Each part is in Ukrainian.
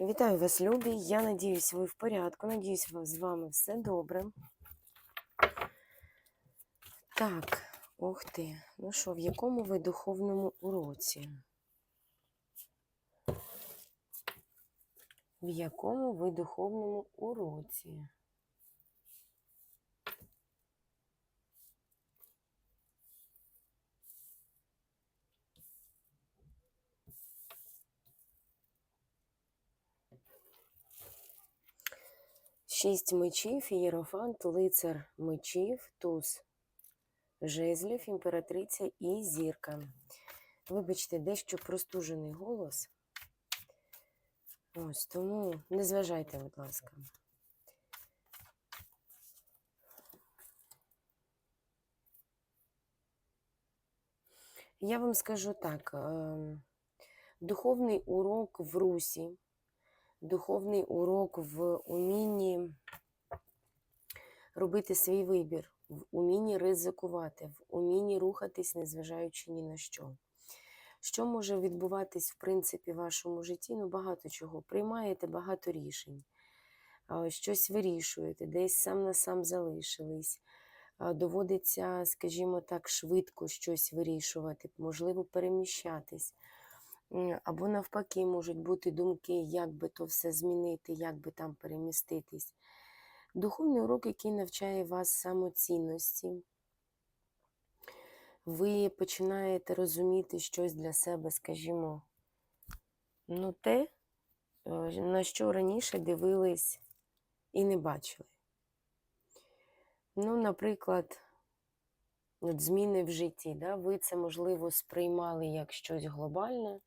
Вітаю вас, любі. Я надіюсь, ви в порядку. Надіюсь, з вами все добре. Так, ух ти. Ну що, в якому ви духовному уроці? В якому ви духовному уроці? Шість мечів, єрофант, лицар мечів, туз жезлів, імператриця і зірка. Вибачте, дещо простужений голос. Ось тому не зважайте, будь ласка. Я вам скажу так: ем, духовний урок в русі, духовний урок в умінні робити свій вибір, в умінні ризикувати, в умінні рухатись, незважаючи ні на що. Що може відбуватись, в принципі, в вашому житті? Ну, багато чого. Приймаєте багато рішень, щось вирішуєте, десь сам на сам залишились. Доводиться, скажімо так, швидко щось вирішувати, можливо, переміщатись. Або навпаки, можуть бути думки, як би то все змінити, як би там переміститись. Духовний урок, який навчає вас самоцінності. Ви починаєте розуміти щось для себе, скажімо, ну те, е, на що раніше дивились і не бачили. Ну, наприклад, от зміни в житті, да? ви це, можливо, сприймали як щось глобальне.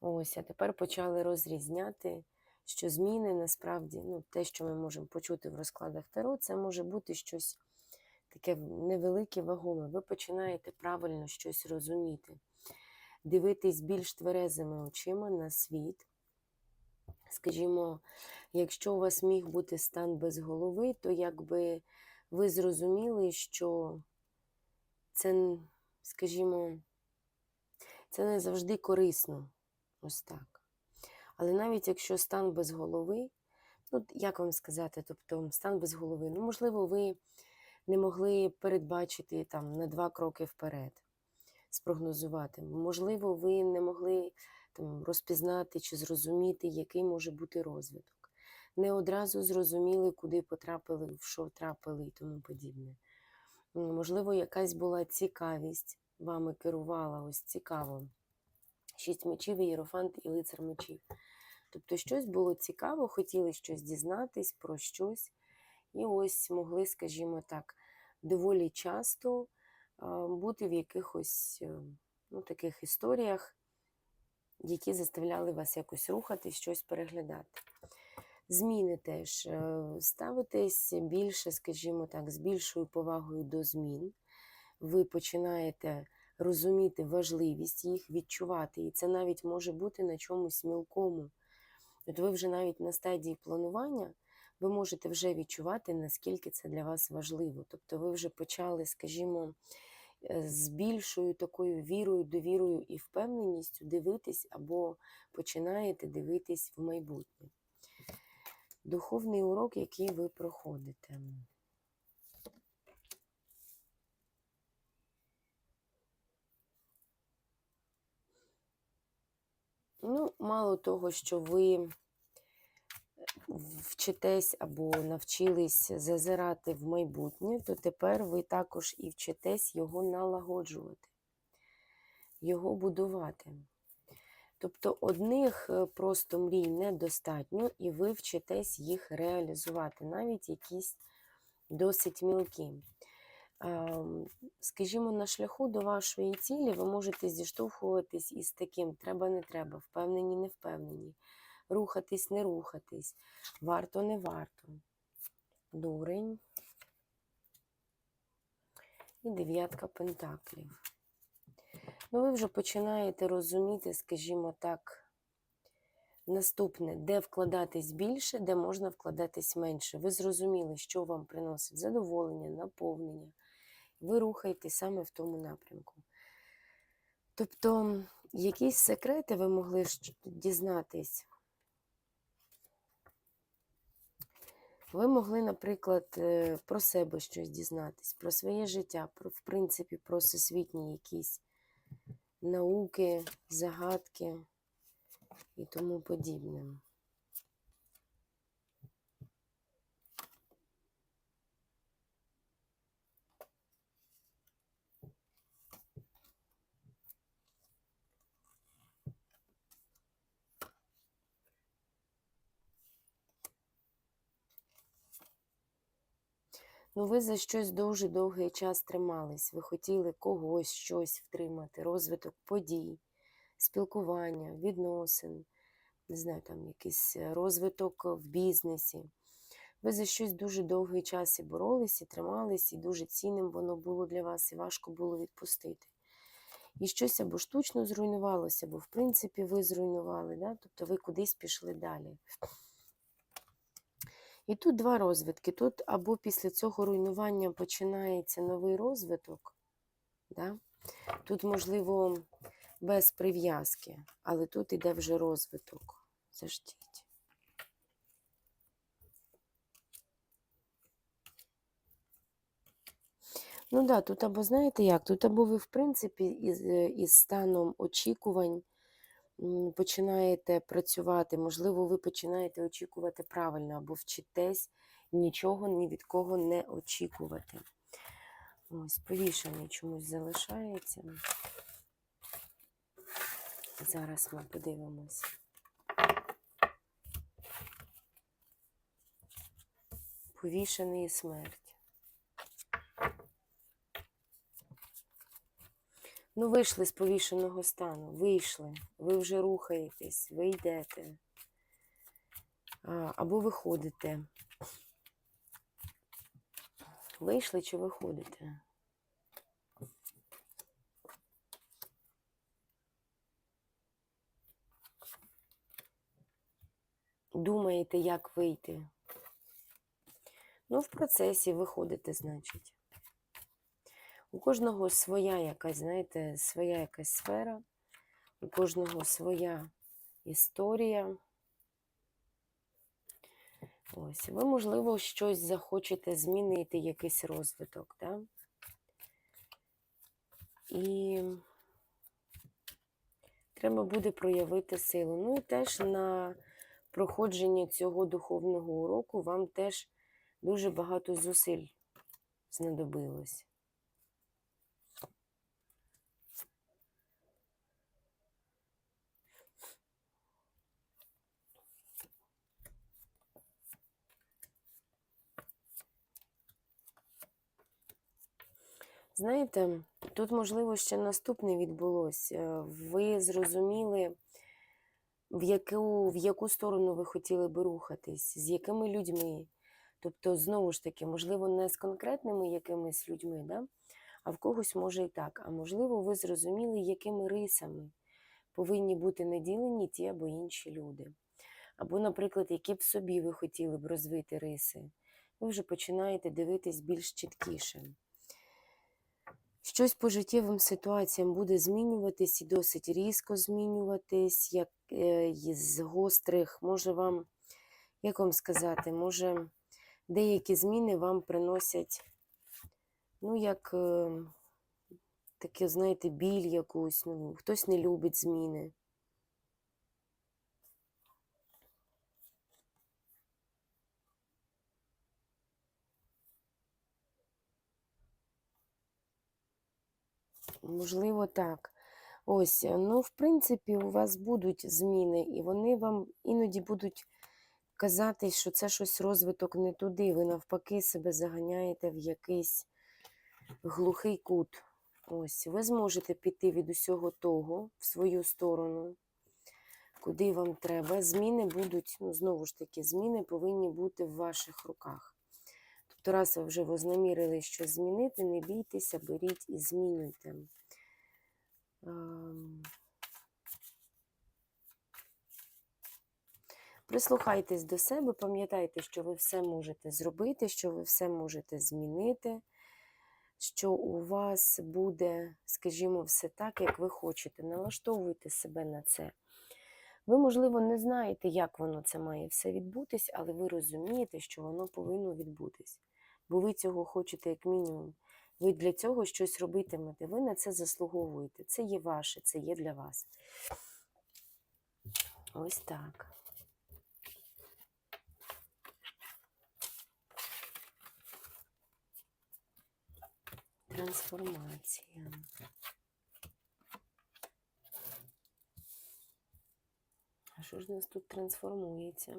Ось, а тепер почали розрізняти, що зміни насправді, ну, те, що ми можемо почути в розкладах Таро, це може бути щось таке невелике вагоме. Ви починаєте правильно щось розуміти, дивитись більш тверезими очима на світ. Скажімо, якщо у вас міг бути стан без голови, то якби ви зрозуміли, що це, скажімо, це не завжди корисно. Ось так. Але навіть якщо стан без голови, ну, як вам сказати, тобто стан без голови, ну, можливо, ви не могли передбачити там на два кроки вперед, спрогнозувати. Можливо, ви не могли там, розпізнати чи зрозуміти, який може бути розвиток. Не одразу зрозуміли, куди потрапили, в що втрапили і тому подібне. Можливо, якась була цікавість вами керувала, ось цікаво. Шість мечів, ієрофант і лицар мечів. Тобто щось було цікаво, хотіли щось дізнатись про щось. І ось могли, скажімо так, доволі часто бути в якихось е, ну, таких історіях, які заставляли вас якось рухати, щось переглядати. Зміни теж е, ставитесь більше, скажімо так, з більшою повагою до змін. Ви починаєте розуміти важливість їх, відчувати. І це навіть може бути на чомусь мілкому. От ви вже навіть на стадії планування ви можете вже відчувати, наскільки це для вас важливо. Тобто ви вже почали, скажімо, е, з більшою такою вірою, довірою і впевненістю дивитись або починаєте дивитись в майбутнє. Духовний урок, який ви проходите. Ну, мало того, що ви вчитесь або навчились зазирати в майбутнє, то тепер ви також і вчитесь його налагоджувати, його будувати. Тобто одних е, просто мрій недостатньо, і ви вчитесь їх реалізувати, навіть якісь досить мілкі. Скажімо, на шляху до вашої цілі ви можете зіштовхуватись із таким треба, не треба, впевнені, не впевнені, рухатись, не рухатись, варто, не варто. Дурень. І дев'ятка пентаклів. Ну, ви вже починаєте розуміти, скажімо так, наступне, де вкладатись більше, де можна вкладатись менше. Ви зрозуміли, що вам приносить задоволення, наповнення ви рухаєтесь саме в тому напрямку. Тобто, якісь секрети ви могли дізнатись. Ви могли, наприклад, е, про себе щось дізнатись, про своє життя, про, в принципі, про всесвітні якісь науки, загадки і тому подібне. Ну, ви за щось дуже довгий час тримались. Ви хотіли когось щось втримати, розвиток подій, спілкування, відносин, не знаю, там якийсь е, розвиток в бізнесі. Ви за щось дуже довгий час і боролись, і тримались, і дуже цінним воно було для вас, і важко було відпустити. І щось або штучно зруйнувалося, або в принципі ви зруйнували, да? тобто ви кудись пішли далі. І тут два розвитки. Тут або після цього руйнування починається новий розвиток, да? тут, можливо, без прив'язки, але тут іде вже розвиток. Заждіть. Ну так, да, тут або знаєте як, тут або ви, в принципі, із, е, із станом очікувань починаєте працювати, можливо, ви починаєте очікувати правильно, або вчитесь нічого ні від кого не очікувати. Ось, повішений чомусь залишається. Зараз ми подивимось. Повішений і смерть. Ну, вийшли з повішеного стану, вийшли, ви вже рухаєтесь, ви йдете. Або виходите. Вийшли чи виходите? Думаєте, як вийти? Ну, в процесі виходите, значить. У кожного своя якась, знаєте, своя якась сфера, у кожного своя історія. Ось, ви, можливо, щось захочете змінити, якийсь розвиток, да? І треба буде проявити силу. Ну і теж на проходження цього духовного уроку вам теж дуже багато зусиль знадобилось. Знаєте, тут, можливо, ще наступне відбулося. Ви зрозуміли, в яку, в яку сторону ви хотіли би рухатись, з якими людьми. Тобто, знову ж таки, можливо, не з конкретними якимись людьми, да? а в когось може і так. А можливо, ви зрозуміли, якими рисами повинні бути наділені ті або інші люди. Або, наприклад, які б собі ви хотіли б розвити риси. Ви вже починаєте дивитись більш чіткіше. Щось по життєвим ситуаціям буде змінюватись і досить різко змінюватись, як е, із гострих, може вам, як вам сказати, може деякі зміни вам приносять, ну, як е, таке, знаєте, біль якусь, ну, хтось не любить зміни. Можливо, так. Ось, е, ну, в принципі, у вас будуть зміни, і вони вам іноді будуть казати, що це щось розвиток не туди. Ви навпаки себе заганяєте в якийсь глухий кут. Ось, ви зможете піти від усього того в свою сторону, куди вам треба. Зміни будуть, ну, знову ж таки, зміни повинні бути в ваших руках. Тобто, раз ви вже вознамірили щось змінити, не бійтеся, беріть і змінюйте. Ем. Прислухайтесь до себе, пам'ятайте, що ви все можете зробити, що ви все можете змінити, що у вас буде, скажімо, все так, як ви хочете. Налаштовуйте себе на це. Ви, можливо, не знаєте, як воно це має все відбутись, але ви розумієте, що воно повинно відбутись. Бо ви цього хочете як мінімум. Ви для цього щось робитимете, ви на це заслуговуєте. Це є ваше, це є для вас. Ось так. Трансформація. Що ж у нас тут трансформується?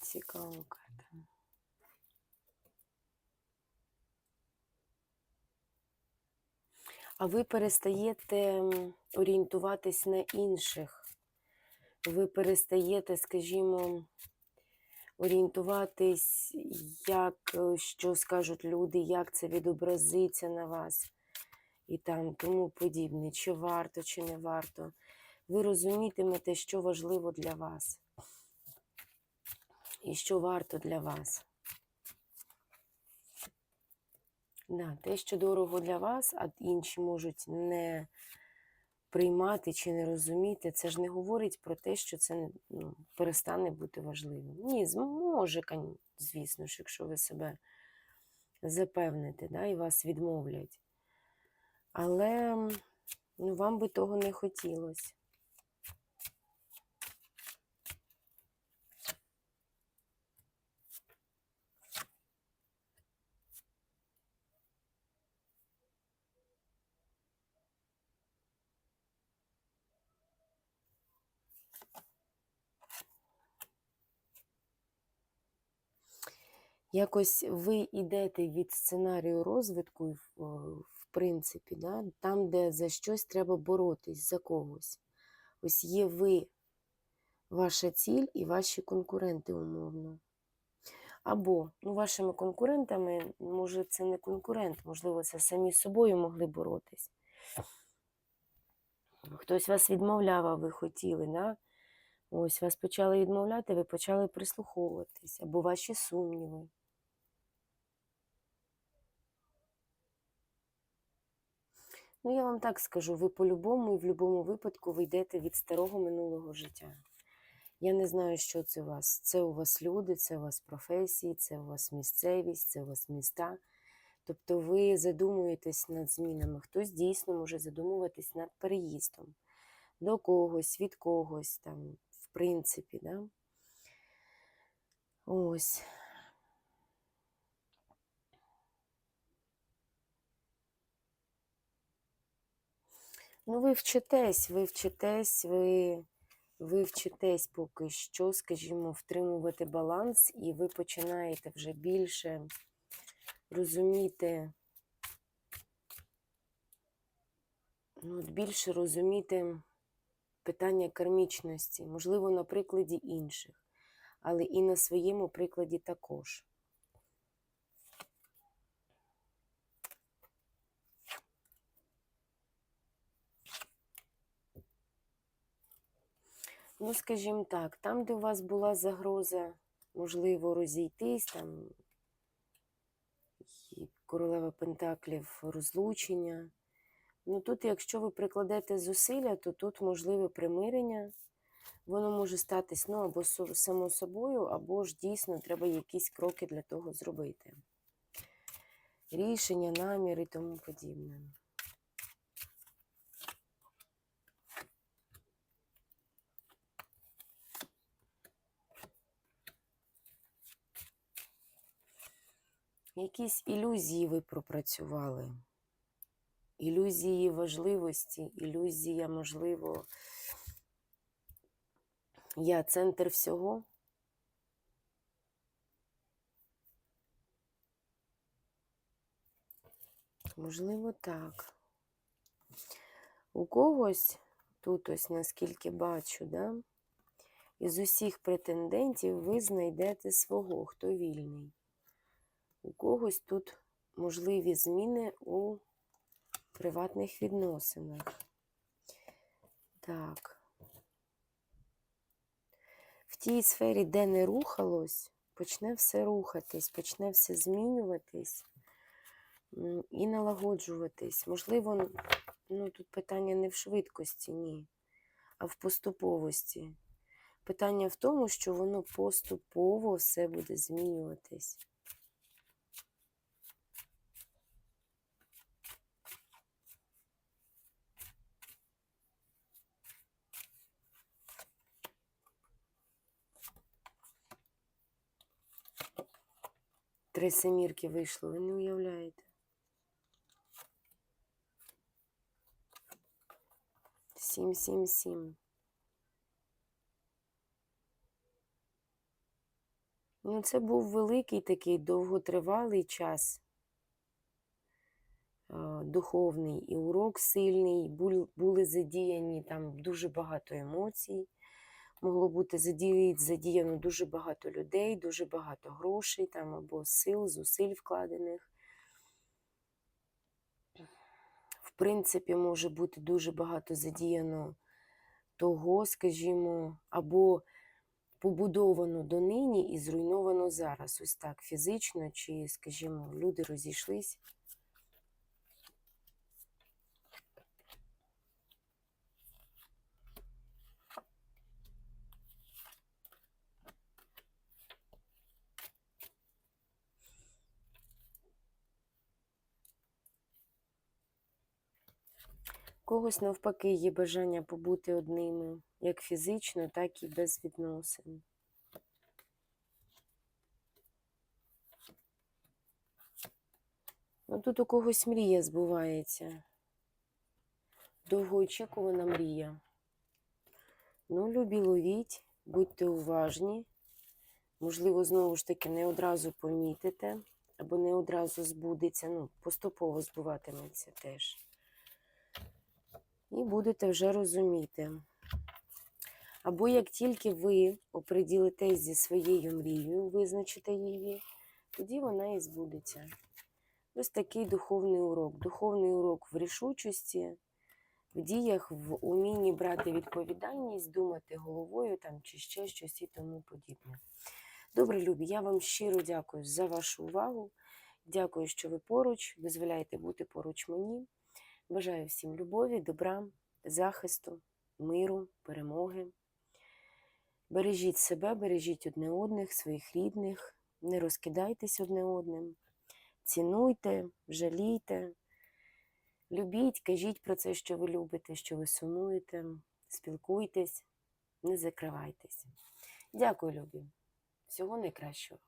Цікава карта. А ви перестаєте орієнтуватись на інших. Ви перестаєте, скажімо, орієнтуватись, як, е, що скажуть люди, як це відобразиться на вас і там тому подібне, чи варто, чи не варто. Ви розумітимете, що важливо для вас і що варто для вас. Да, те, що дорого для вас, а інші можуть не приймати чи не розуміти, це ж не говорить про те, що це ну, перестане бути важливим. Ні, зможе, звісно ж, якщо ви себе запевните, да, і вас відмовлять. Але ну, вам би того не хотілося. Якось ви йдете від сценарію розвитку, в, принципі, да? там, де за щось треба боротись, за когось. Ось є ви, ваша ціль і ваші конкуренти умовно. Або ну, вашими конкурентами, може, це не конкурент, можливо, це самі з собою могли боротись. Хтось вас відмовляв, а ви хотіли, да? Ось вас почали відмовляти, ви почали прислуховуватись, або ваші сумніви. Ну, я вам так скажу, ви по-любому і в будь-якому випадку ви йдете від старого минулого життя. Я не знаю, що це у вас. Це у вас люди, це у вас професії, це у вас місцевість, це у вас міста. Тобто ви задумуєтесь над змінами. Хтось дійсно може задумуватись над переїздом до когось, від когось, там, в принципі. Да? Ось. Ну, ви вчитесь, ви вчитесь, ви, ви вчитесь поки що, скажімо, втримувати баланс, і ви починаєте вже більше розуміти, ну, більше розуміти питання кармічності, можливо, на прикладі інших, але і на своєму прикладі також. Ну, скажімо так, там, де у вас була загроза, можливо, розійтись, там королева Пентаклів розлучення. Ну тут, якщо ви прикладете зусилля, то тут можливе примирення. Воно може статись ну, або само собою, або ж дійсно треба якісь кроки для того зробити. Рішення, наміри і тому подібне. Якісь ілюзії ви пропрацювали. Ілюзії важливості, ілюзія, можливо, я центр всього. Можливо, так. У когось, тут ось наскільки бачу, да, із усіх претендентів ви знайдете свого, хто вільний. У когось тут можливі зміни у приватних відносинах. Так. В тій сфері, де не рухалось, почне все рухатись, почне все змінюватись. І налагоджуватись. Можливо, ну, тут питання не в швидкості, ні, а в поступовості. Питання в тому, що воно поступово все буде змінюватись. Три семірки вийшло, ви не уявляєте. Сім, сім, сім. Ну, це був великий такий довготривалий час. Духовний і урок сильний, були задіяні там дуже багато емоцій. Могло бути задіяно, дуже багато людей, дуже багато грошей там або сил, зусиль вкладених. В принципі, може бути дуже багато задіяно того, скажімо, або побудовано донині і зруйновано зараз. Ось так, фізично, чи, скажімо, люди розійшлись. Когось навпаки є бажання побути одними, як фізично, так і без відносин. Ну, тут у когось мрія збувається. Довгоочікувана мрія. Ну, любі ловіть, будьте уважні. Можливо, знову ж таки, не одразу помітите, або не одразу збудеться, ну, поступово збуватиметься теж. І будете вже розуміти. Або як тільки ви оприділитесь зі своєю мрією, визначите її, тоді вона і збудеться. Ось такий духовний урок. Духовний урок в рішучості, в діях, в умінні брати відповідальність, думати головою там, чи ще щось і тому подібне. Добре, любі, я вам щиро дякую за вашу увагу. Дякую, що ви поруч, дозволяєте бути поруч мені. Бажаю всім любові, добра, захисту, миру, перемоги. Бережіть себе, бережіть одне одних, своїх рідних, не розкидайтесь одне одним. Цінуйте, жалійте, любіть, кажіть про це, що ви любите, що ви сумуєте, спілкуйтесь, не закривайтесь. Дякую, любі. Всього найкращого.